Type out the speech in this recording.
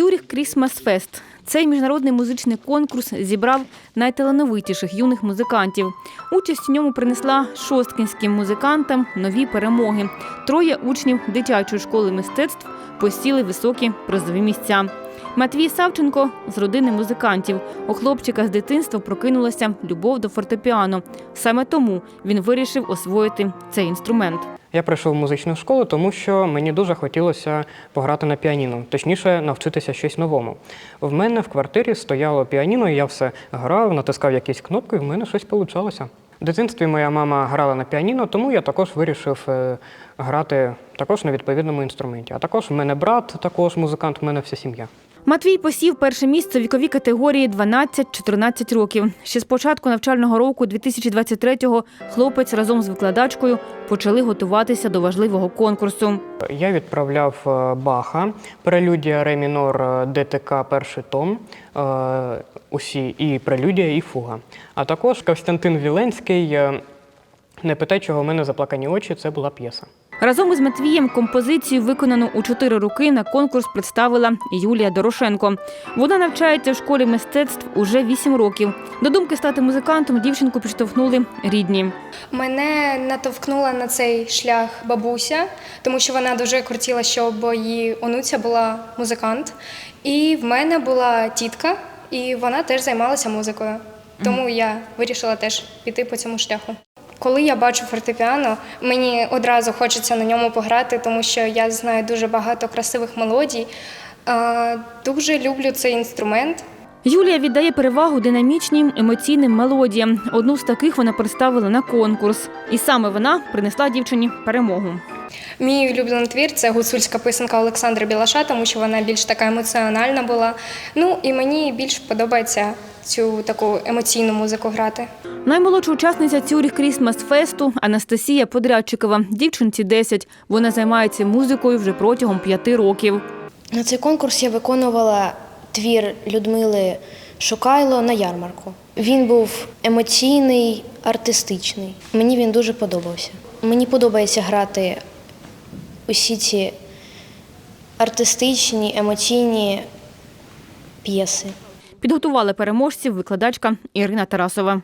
Christmas Фест. Цей міжнародний музичний конкурс зібрав найталановитіших юних музикантів. Участь у ньому принесла шосткінським музикантам нові перемоги. Троє учнів дитячої школи мистецтв посіли високі призові місця. Матвій Савченко з родини музикантів. У хлопчика з дитинства прокинулася любов до фортепіано. Саме тому він вирішив освоїти цей інструмент. Я прийшов в музичну школу, тому що мені дуже хотілося пограти на піаніно, точніше, навчитися щось новому. В мене в квартирі стояло піаніно, і я все грав, натискав якісь кнопки, і в мене щось вийшло. В дитинстві моя мама грала на піаніно, тому я також вирішив е, грати також на відповідному інструменті. А також в мене брат, також музикант, в мене вся сім'я. Матвій посів перше місце в віковій категорії 12-14 років. Ще з початку навчального року 2023-го хлопець разом з викладачкою почали готуватися до важливого конкурсу. Я відправляв е, Баха, прелюдія ре мінор е, ДТК перший том, е, усі і прелюдія, і фуга. А також Костянтин Віленський. Не питай, чого в мене заплакані очі. Це була п'єса. Разом із Матвієм композицію, виконану у чотири роки, на конкурс представила Юлія Дорошенко. Вона навчається в школі мистецтв уже вісім років. До думки стати музикантом дівчинку підштовхнули рідні. Мене натовкнула на цей шлях бабуся, тому що вона дуже хотіла, щоб її онуця була музикант. І в мене була тітка, і вона теж займалася музикою. Тому я вирішила теж піти по цьому шляху. Коли я бачу фортепіано, мені одразу хочеться на ньому пограти, тому що я знаю дуже багато красивих мелодій. Дуже люблю цей інструмент. Юлія віддає перевагу динамічним емоційним мелодіям. Одну з таких вона представила на конкурс. І саме вона принесла дівчині перемогу. Мій улюблений твір це гуцульська писанка Олександра Білаша, тому що вона більш така емоціональна була. Ну і мені більш подобається цю таку емоційну музику грати. Наймолодша учасниця Цюріх Крісмас Фесту Анастасія Подрядчикова. Дівчинці 10. Вона займається музикою вже протягом п'яти років. На цей конкурс я виконувала твір Людмили Шукайло на ярмарку. Він був емоційний, артистичний. Мені він дуже подобався. Мені подобається грати усі ці артистичні, емоційні п'єси. Підготували переможців викладачка Ірина Тарасова.